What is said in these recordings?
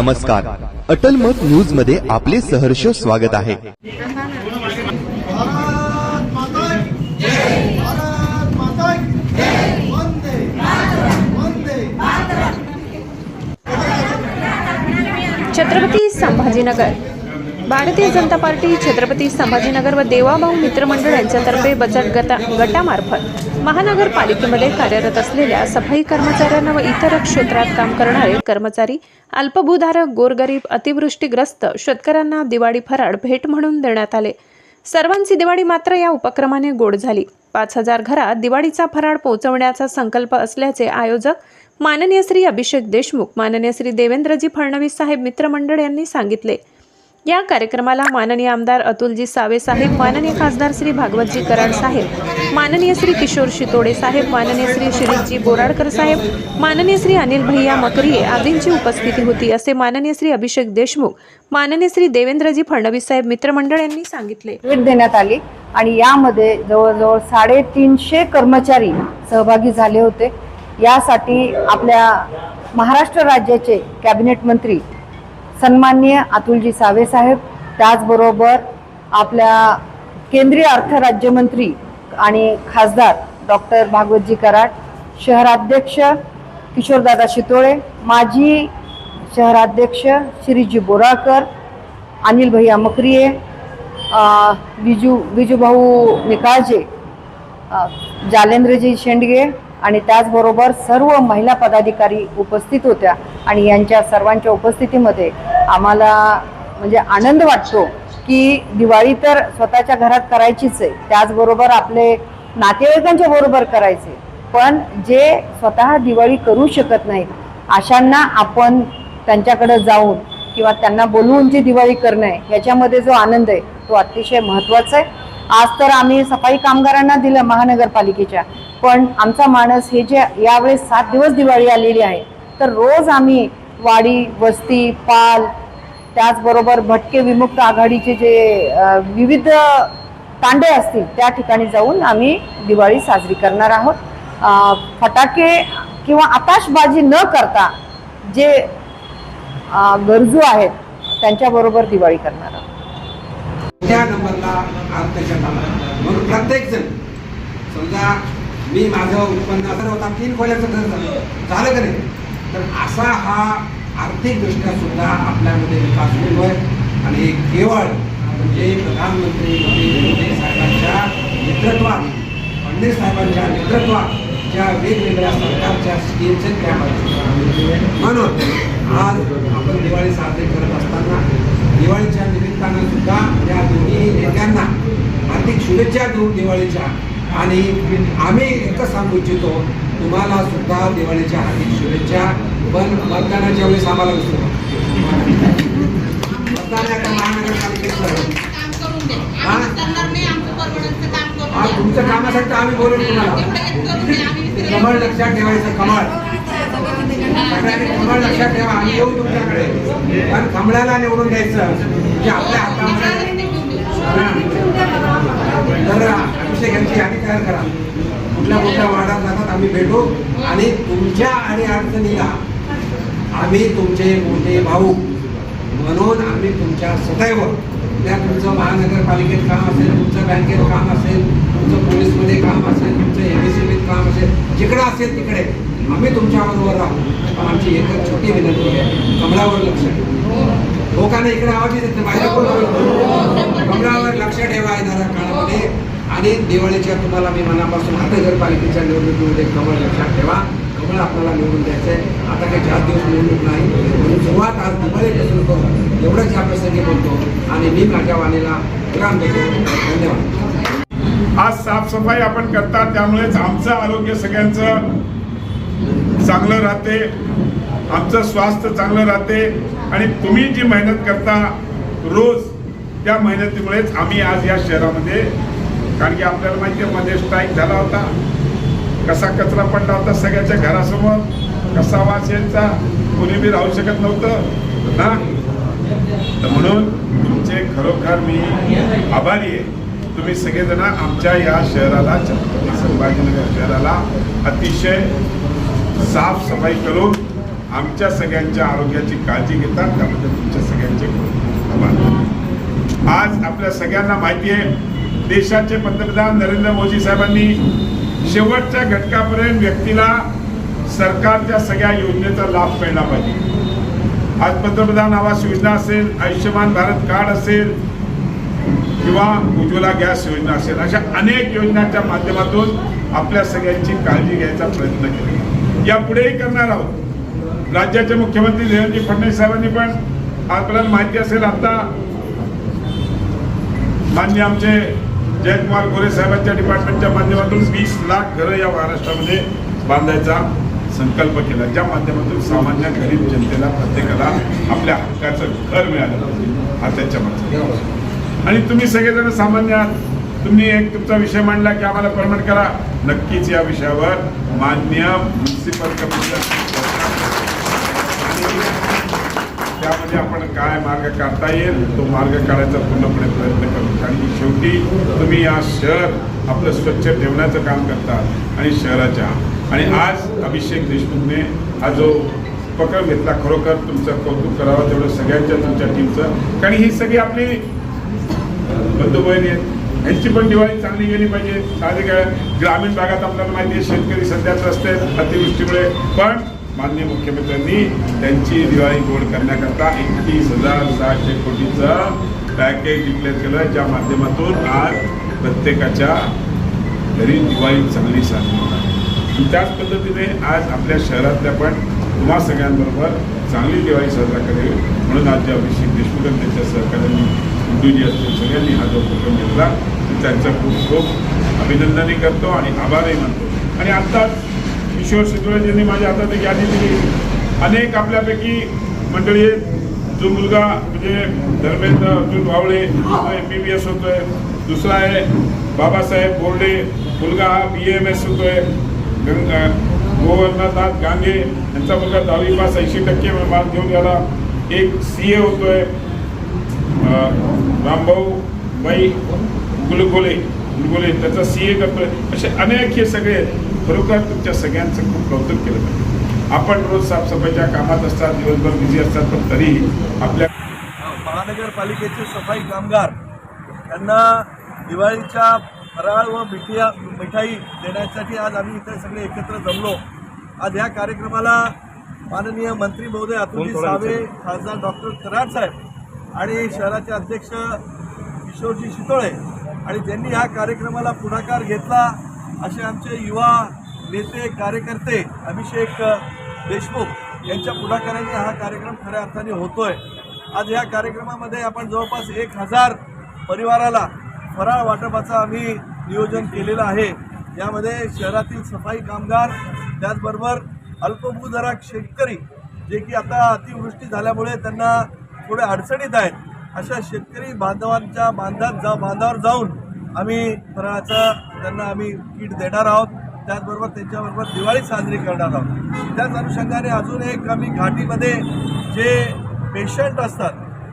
नमस्कार. अटल मत न्यूजमध्ये आपले सहर्ष स्वागत आहे. छत्रपती संभाजीनगर. भारतीय जनता पार्टी छत्रपती संभाजीनगर व देवाभाऊ मित्रमंडळ यांच्यातर्फे बचत गटा गटामार्फत महानगरपालिकेमध्ये कार्यरत असलेल्या सफाई कर्मचाऱ्यांना व इतर क्षेत्रात काम करणारे कर्मचारी अल्पभूधारक गोरगरीब अतिवृष्टीग्रस्त शेतकऱ्यांना दिवाळी फराळ भेट म्हणून देण्यात आले. सर्वांची दिवाळी मात्र या उपक्रमाने गोड झाली. पाच हजार घरात दिवाळीचा फराळ पोहोचवण्याचा संकल्प असल्याचे आयोजक माननीय श्री अभिषेक देशमुख माननीय श्री देवेंद्रजी फडणवीस साहेब मित्रमंडळ यांनी सांगितले. या कार्यक्रमाला माननीय आमदार अतुलजी सावे साहेब माननीय खासदार श्री भागवतजी कराड साहेब माननीय श्री किशोर शितोडे साहेब माननीय श्री शिरीषजी बोराडकर साहेब माननीय श्री अनिल भैया मकरिये आदींची उपस्थिती होती असे माननीय श्री अभिषेक देशमुख माननीय श्री देवेंद्रजी फडणवीस साहेब मित्रमंडळ यांनी सांगितले. भेट देण्यात आली आणि यामध्ये जवळजवळ साडेतीनशे कर्मचारी सहभागी झाले होते. यासाठी आपल्या महाराष्ट्र राज्याचे कॅबिनेट मंत्री सन्माननीय अतुलजी सावे साहेब त्याचबरोबर आपल्या केंद्रीय अर्थ राज्यमंत्री आणि खासदार डॉक्टर भागवतजी कराड शहराध्यक्ष किशोरदादा शितोळे माजी शहराध्यक्ष श्रीजी बोराळकर अनिल भैया मकरिये विजू विजूभाऊ निकाळजे जालेंद्रजी शेंडगे आणि त्याचबरोबर सर्व महिला पदाधिकारी उपस्थित होत्या. आणि यांच्या सर्वांच्या उपस्थितीमध्ये आम्हाला म्हणजे आनंद वाटतो की दिवाळी तर स्वतःच्या घरात करायचीच आहे. त्याचबरोबर आपले नातेवाईकांच्या बरोबर करायचे. पण जे स्वतः दिवाळी करू शकत नाही अशांना आपण त्यांच्याकडे जाऊन किंवा त्यांना बोलवून जी दिवाळी करणं आहे याच्यामध्ये जो आनंद आहे तो अतिशय महत्त्वाचा आहे. आज तर आम्ही सफाई कामगारांना दिलं महानगरपालिकेच्या. पण आमचा माणस हे जे यावेळेस सात दिवस दिवाळी आलेली आहे तर रोज आम्ही वाडी वस्ती पाल त्याचबरोबर भटके विमुक्त आघाडीचे जे विविध तांडे असतील त्या ठिकाणी जाऊन आम्ही दिवाळी साजरी करणार आहोत. फटाके किंवा आताशबाजी न करता जे गरजू आहेत त्यांच्याबरोबर दिवाळी करणार आहोत. त्या नंबरला अर्थशास्त्र म्हणून प्रत्येक जण समजा मी माझं उत्पन्न असं होता तीन खोल्याचं घर झालं. झालं का नाही? तर असा हा आर्थिकदृष्ट्या सुद्धा आपल्यामध्ये विकास होतोय. आणि केवळ म्हणजे प्रधानमंत्री नरेंद्र मोदी साहेबांच्या नेतृत्वात फडणवीस साहेबांच्या नेतृत्वात ज्या वेगवेगळ्या सरकारच्या स्कीमचे आहेत म्हणून आज आपण दिवाळी साजरी करत असताना दिवाळीच्या निमित्तानं सुद्धा या हार्दिक शुभेच्छा देऊ दिवाळीच्या. आणि आम्ही एकच सांगू इच्छितो तुम्हाला सुद्धा दिवाळीच्या हार्दिक शुभेच्छा. पण मतदानाच्या वेळेस आम्हाला विसरू नका. मतदान आता महानगरपालिकेचं आहे. काम करून दे हा? तुमच्या कामासाठी आम्ही बोलू तुम्हाला. कमळ लक्षात ठेवायचं कमळ. कमळ लक्षात ठेवा आम्ही येऊ तुमच्याकडे. पण कमळाला निवडून द्यायचं. म्हणजे आपल्या हातामध्ये तर अभिषेक यांची यादी तयार करा. कुठल्या कुठल्या वार्डात जातात आम्ही भेटू आणि तुमच्या आणि अडचणीला आम्ही तुमचे मोठे भाऊ म्हणून आम्ही तुमच्या सदैव त्या तुमचं महानगरपालिकेत काम असेल तुमचं बँकेत काम असेल तुमचं पोलीसमध्ये काम असेल तुमचं एम एस काम असेल जिकडं असेल तिकडे आम्ही तुमच्याबरोबर राहू. पण आमची एकच छोटी विनंती आहे कमळावर लक्ष ठेवा. हो इकडे आवाज येत नाही बाहेर कोण बोलतो? कमळावर लक्ष ठेवा येणाऱ्या काळामध्ये आणि दिवाळीच्या तुम्हाला मी मनापासून महानगरपालिकेच्या निवडणुकीमध्ये कमळ लक्षात ठेवा. कमळ आपल्याला निवडून द्यायचं आहे आता काही चार दिवस निवडणूक नाही. म्हणून सुरुवात आज दिवाळीपासून करू. एवढंच या प्रसंगी बोलतो. आणि मी माझ्या वाणीला विराम देतो. धन्यवाद. आज साफसफाई आपण करतात त्यामुळेच आमचं आरोग्य सगळ्यांचं चांगलं राहते. आमचं स्वास्थ्य चांगलं राहते. आणि तुम्ही जी मेहनत करता रोज त्या मेहनतीमुळेच आम्ही आज या शहरामध्ये कारण की आपल्याला माहिती आहे मध्ये स्ट्राईक झाला होता. कसा कचरा पडला होता सगळ्याच्या घरासमोर कसा वास यायचा कोणी बी राहू शकत नव्हतं. ना? तर म्हणून तुमचे खरोखर मी आभारी आहे. तुम्ही सगळेजण आमच्या या शहराला छत्रपती संभाजीनगर शहराला अतिशय साफसफाई करून आमच्या सगळ्यांच्या आरोग्याची काळजी घेतात त्यामध्ये आज आपल्या सगळ्यांना माहिती आहे देशाचे पंतप्रधान नरेंद्र मोदी साहेबांनी शेवटच्या घटकापर्यंत व्यक्तीला सरकारच्या सगळ्या योजनेचा लाभ मिळला पाहिजे. आज पंतप्रधान आवास योजना असेल आयुष्यमान भारत कार्ड असेल किंवा उज्ज्वला गॅस योजना असेल अशा अनेक योजनांच्या माध्यमातून आपल्या सगळ्यांची काळजी घ्यायचा प्रयत्न केला. यापुढेही करणार आहोत. राज्याचे मुख्यमंत्री देवेंद्र फडणवीस साहेबांनी पण आपल्याला माहिती असेल आता मान्य आमचे जयकुमार गोरे साहेबांच्या डिपार्टमेंटच्या माध्यमातून वीस लाख घरं या महाराष्ट्रामध्ये बांधायचा संकल्प केला. ज्या माध्यमातून सामान्य गरीब जनतेला प्रत्येकाला आपल्या हक्काचं घर मिळालं हा त्याच्या मागचा. आणि तुम्ही सगळेजण सामान्य आहात. तुम्ही एक तुमचा विषय मांडला की आम्हाला परमनंट करा. नक्कीच या विषयावर मान्य म्युन्सिपल कमिशनर त्यामध्ये आपण काय मार्ग काढता येईल तो मार्ग काढायचा पूर्णपणे प्रयत्न करू. कारण की शेवटी तुम्ही या शहर आपलं स्वच्छ ठेवण्याचं काम करता आणि शहराच्या. आणि आज अभिषेक देशमुखने हा जो उपक्रम घेतला खरोखर तुमचं कौतुक करावं तेवढं सगळ्यांच्या तुमच्या टीमचं कारण ही सगळी आपली बंधू बहिणी आहेत. ह्यांची पण दिवाळी चांगली गेली पाहिजे. साधे काय ग्रामीण भागात आपल्याला माहिती आहे शेतकरी सध्या त्रस्त आहेत अतिवृष्टीमुळे. पण माननीय मुख्यमंत्र्यांनी त्यांची दिवाळी गोड करण्याकरता एकतीस हजार सहाशे कोटीचं पॅकेज डिक्लेअर केलं ज्या माध्यमातून आज प्रत्येकाच्या घरी दिवाळी चांगली साजरी होणार आणि त्याच पद्धतीने आज आपल्या शहरातल्या पण तुम्हा सगळ्यांबरोबर चांगली दिवाळी साजरा करेल. म्हणून आज जे अभिषेक देशमुख आणि त्यांच्या सहकार्यांनी गुड्डूजी असतील सगळ्यांनी हा जो उपक्रम घेतला मी त्यांचं खूप खूप अभिनंदनही करतो आणि आभारही मानतो. आणि आत्ताच किशोर शितोळेजींनी माझ्या हातात एक यादी दिली. अनेक आपल्यापैकी मंडळी आहेत. जो मुलगा म्हणजे Dharmendra Arjun Bhavale M B B S होतोय. दुसरा आहे बाबासाहेब बोर्डे. मुलगा हा बी एम एस होतोय. गंगा गोवर्धनाथ गांगे. यांचा मुलगा दहावी पास ऐंशी टक्के मार्क घेऊन गेला एक सी ए होतोय. रामभाऊ बाई गुलगोले गुलगोले. त्याचा सी ए करतोय. असे अनेक हे सगळे आहेत. खरोखर तुमच्या सगळ्यांचं खूप कौतुक केलं पाहिजे. आपण रोज साफसफाईच्या कामात असतात दिवसभर बिझी असतात पण तरीही आपल्या महानगरपालिकेचे सफाई कामगार यांना दिवाळीच्या फराळ व मिठिया मिठाई देण्यासाठी आज आम्ही इथे सगळे एकत्र जमलो. आज ह्या कार्यक्रमाला माननीय मंत्री महोदय अतुलजी सावे खासदार डॉक्टर कराड साहेब आणि शहराचे अध्यक्ष किशोरजी शितोळे आणि ज्यांनी ह्या कार्यक्रमाला पुढाकार घेतला. असे आमचे युवा नेते कार्यकर्ते अभिषेक देशमुख यांच्या पुढाकाराने हा कार्यक्रम खऱ्या अर्थाने होतोय. आज या कार्यक्रमामध्ये आपण जवळपास एक हजार परिवाराला फराळ वाटपाचं आम्ही नियोजन केलेलं आहे. यामध्ये शहरातील सफाई कामगार त्याचबरोबर अल्पभूधारक शेतकरी जे की आता अतिवृष्टी झाल्यामुळे त्यांना थोडे अडचणीत आहेत. अशा शेतकरी बांधवांच्या बांधात जा बांधावर जाऊन आम्ही फराळाचं त्यांना आम्ही किट देणार आहोत. त्याचबरोबर त्यांच्याबरोबर दिवाळी साजरी करणार आहोत. त्याच अनुषंगाने अजून एक आम्ही घाटीमध्ये जे पेशंट असतात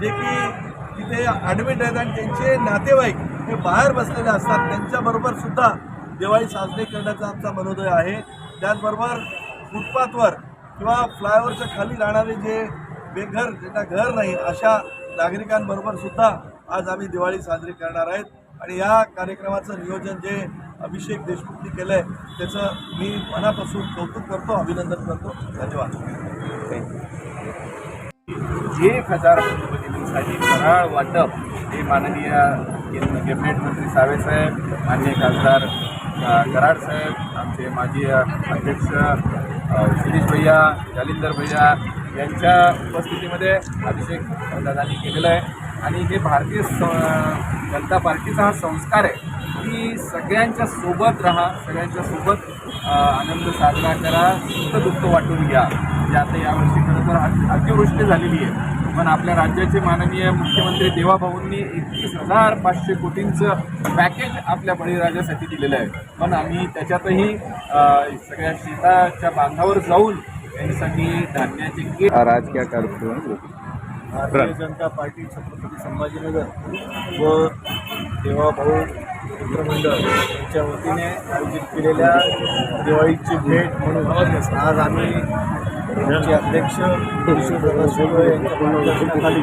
जे की तिथे ॲडमिट आहेत आणि त्यांचे नातेवाईक हे बाहेर बसलेले असतात त्यांच्याबरोबर सुद्धा दिवाळी साजरी करण्याचा आमचा मनोदय आहे. त्याचबरोबर फुटपाथवर किंवा फ्लायओव्हरच्या खाली राहणारे जे बेघर ज्यांना घर नाही अशा नागरिकांबरोबर सुद्धा आज आम्ही दिवाळी साजरी करणार आहेत. आणि या कार्यक्रमाचं नियोजन जे अभिषेक देशमुखनी केलं आहे त्याचं मी मनापासून कौतुक करतो अभिनंदन करतो. धन्यवाद. एक हजार कुटुंबजींसाठी फराळ वाटप हे माननीय कॅबिनेट मंत्री साहेब माननीय खासदार कराड साहेब आमचे माजी अध्यक्ष शिरीष भैया जालिंदर भैया यांच्या उपस्थितीमध्ये अभिषेक दादांनी केलेलं आहे. आणि हे भारतीय स जनता पार्टीचा हा संस्कार आहे की सगळ्यांच्या सोबत राहा सगळ्यांच्या सोबत आनंद साजरा करा सुख दुःख वाटून घ्या. जे आता यावर्षी खरं तर अतिवृष्टी झालेली आहे. पण आपल्या राज्याचे माननीय मुख्यमंत्री देवाभाऊंनी एकतीस हजार पाचशे कोटींचं पॅकेज आपल्या बळीराजासाठी दिलेलं आहे. पण आम्ही त्याच्यातही सगळ्या शेताच्या बांधावर जाऊन त्यांच्यासाठी धान्याचे किट राजकीय कार्यक्रम भारतीय जनता पार्टी छत्रपती संभाजीनगर व देवाभाऊ मित्रमंडळ यांच्या वतीने आयोजित केलेल्या दिवाळीची भेट म्हणून आज आम्ही आमचे अध्यक्ष विष्णुदादा शिरोळे यांच्या मार्गदर्शनाखाली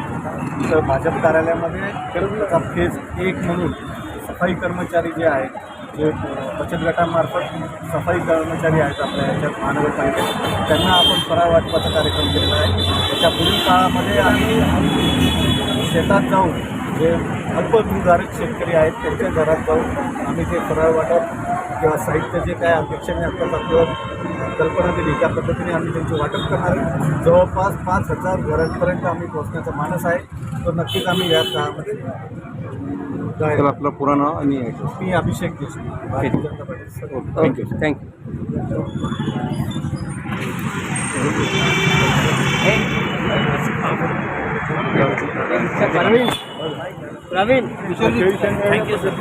तर भाजप कार्यालयामध्ये फेज एक म्हणून सफाई कर्मचारी जे आहेत जे बचत गटामार्फत सफाई कर्मचारी आहेत आपल्या याच्यात महानगरपालिकेत त्यांना आपण फराळ वाटपाचा कार्यक्रम केलेला आहे. त्याच्या पुढील काळामध्ये आम्ही शेतात जाऊन जे अल्पभूधारक शेतकरी आहेत त्यांच्या घरात जाऊन आम्ही ते फराळ वाटप किंवा साहित्य जे काय अपेक्षेने आत्ताच आपल्याला कल्पना दिली त्या पद्धतीने आम्ही त्यांचे वाटप करणार आहे. जवळपास पाच हजार घरांपर्यंत आम्ही पोहोचण्याचा मानस आहे. तो नक्कीच आम्ही या काळामध्ये तर आपलं पुरा नाव आणि मी Abhishek Deshmukh Bharatiya Janata Party thank you thank you Praveen thank you sir